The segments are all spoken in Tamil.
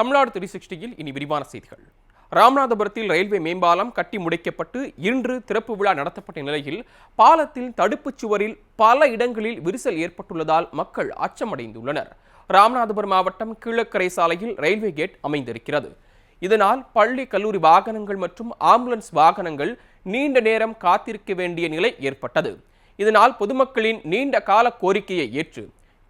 தமிழ்நாடு த்ரீ சிக்ஸ்டியில் இனி விரிவான செய்திகள். ராமநாதபுரத்தில் ரயில்வே மேம்பாலம் கட்டி முடிக்கப்பட்டு இன்று திறப்பு விழா நடத்தப்பட்ட நிலையில் பாலத்தில் தடுப்புச் சுவரில் பல இடங்களில் விரிசல் ஏற்பட்டுள்ளதால் மக்கள் அச்சமடைந்துள்ளனர். ராமநாதபுரம் மாவட்டம் கீழக்கரை சாலையில் ரயில்வே கேட் அமைந்திருக்கிறது. இதனால் பள்ளி கல்லூரி வாகனங்கள் மற்றும் ஆம்புலன்ஸ் வாகனங்கள் நீண்ட நேரம் காத்திருக்க வேண்டிய நிலை ஏற்பட்டது. இதனால் பொதுமக்களின் நீண்ட கால கோரிக்கையை ஏற்று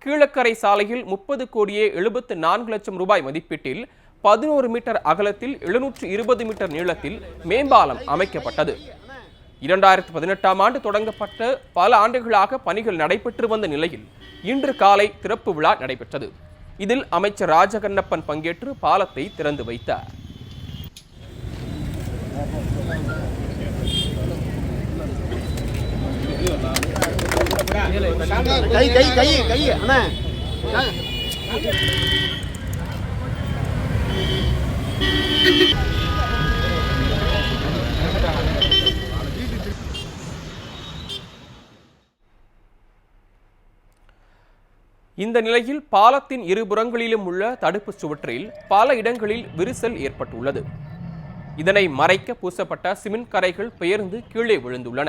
கீழக்கரை சாலையில் முப்பது கோடியே எழுபத்து நான்கு லட்சம் ரூபாய் மதிப்பீட்டில் பதினோரு மீட்டர் அகலத்தில் எழுநூற்று இருபது மீட்டர் நீளத்தில் மேம்பாலம் அமைக்கப்பட்டது. இரண்டாயிரத்து பதினெட்டாம் ஆண்டு தொடங்கப்பட்ட பல ஆண்டுகளாக பணிகள் நடைபெற்று வந்த நிலையில் இன்று காலை திறப்பு விழா நடைபெற்றது. இதில் அமைச்சர் ராஜகண்ணப்பன் பங்கேற்று பாலத்தை திறந்து வைத்தார். கை கை கை கை அண்ணா. இந்த நிலையில் பாலத்தின் இருபுறங்களிலும் உள்ள தடுப்பு சுவற்றில் பல இடங்களில் விரிசல் ஏற்பட்டுள்ளது. இதனை மறைக்க பூசப்பட்ட சிமெண்ட் கரைகள் பெயர்ந்து கீழே விழுந்துள்ளன.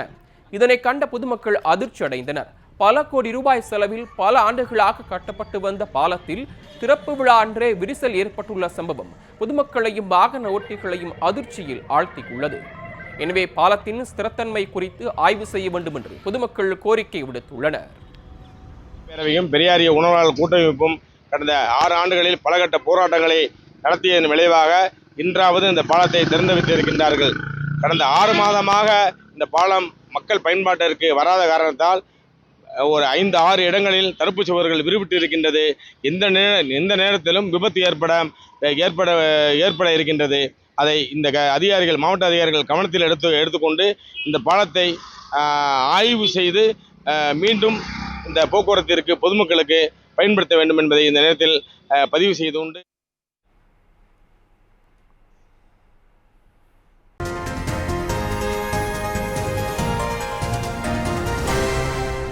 இதனை கண்ட பொதுமக்கள் அதிர்ச்சி அடைந்தனர் பல கோடி ரூபாய் செலவில் பல ஆண்டுகளாக கட்டப்பட்டு வந்த பாலத்தில் திறப்பு விழா அன்றே விரிசல் ஏற்பட்டுள்ள சம்பவம் பொதுமக்களையும் வாகன ஓட்டிகளையும் அதிர்ச்சியில் ஆழ்த்தியுள்ளது. எனவே பாலத்தின் ஸ்திரத்தன்மை குறித்து ஆய்வு செய்ய வேண்டும் என்று பொதுமக்கள் கோரிக்கை விடுத்துள்ளனர். பேரவையும் பெரியாரிய உணவாளர் கூட்டமைப்பும் கடந்த ஆறு ஆண்டுகளில் பலகட்ட போராட்டங்களை நடத்தியதன் விளைவாக இன்றாவது இந்த பாலத்தை திறந்து வைத்திருக்கின்றார்கள் கடந்த ஆறு மாதமாக இந்த பாலம் மக்கள் பயன்பாட்டிற்கு வராத காரணத்தால் ஒரு ஐந்து ஆறு இடங்களில் தடுப்பு சுவர்கள் விரிவிட்டு இருக்கின்றது எந்த நே எந்த நேரத்திலும் விபத்து ஏற்பட ஏற்பட ஏற்பட இருக்கின்றது. அதை இந்த க அதிகாரிகள் மாவட்ட அதிகாரிகள் கவனத்தில் எடுத்து எடுத்துக்கொண்டு இந்த பாலத்தை ஆய்வு செய்து மீண்டும் இந்த போக்குவரத்திற்கு பொதுமக்களுக்கு பயன்படுத்த வேண்டும் என்பதை இந்த நேரத்தில் பதிவு செய்து கொண்டு